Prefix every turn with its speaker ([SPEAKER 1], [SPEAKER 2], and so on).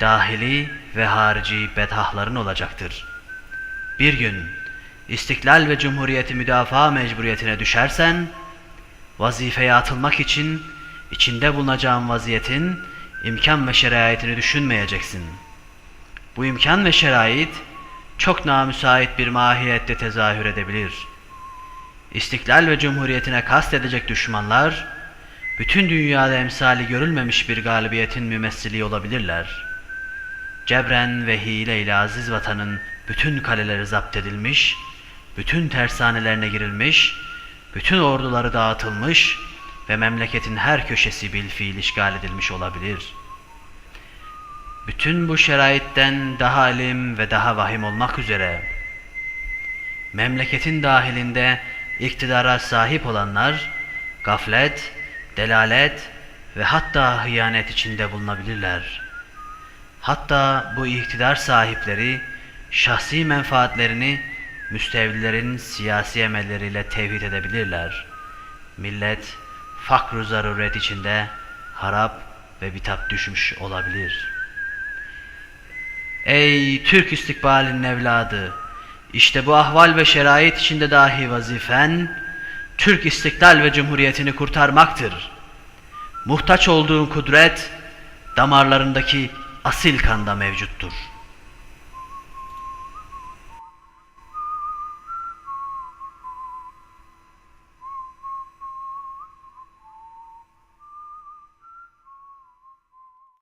[SPEAKER 1] dahili ve harici bedahların olacaktır. Bir gün istiklal ve cumhuriyeti müdafaa mecburiyetine düşersen, vazifeye atılmak için içinde bulunacağın vaziyetin imkan ve şeraitini düşünmeyeceksin. Bu imkan ve şerait çok namüsait bir mahiyette tezahür edebilir. İstiklal ve cumhuriyetine kast edecek düşmanlar, bütün dünyada emsali görülmemiş bir galibiyetin mümessili olabilirler. Cebren ve hile ile aziz vatanın bütün kaleleri zapt edilmiş, bütün tersanelerine girilmiş, bütün orduları dağıtılmış ve memleketin her köşesi bil fiil işgal edilmiş olabilir. Bütün bu şeraitten daha alim ve daha vahim olmak üzere, memleketin dahilinde iktidara sahip olanlar, gaflet, delalet ve hatta hıyanet içinde bulunabilirler. Hatta bu iktidar sahipleri şahsi menfaatlerini müstevlilerin siyasi emelleriyle tevhid edebilirler. Millet fakr zaruret içinde harap ve bitap düşmüş olabilir. Ey Türk istikbalinin evladı! İşte bu ahval ve şerait içinde dahi vazifen, Türk istiklal ve cumhuriyetini kurtarmaktır. Muhtaç olduğun kudret, damarlarındaki asil kanda mevcuttur.''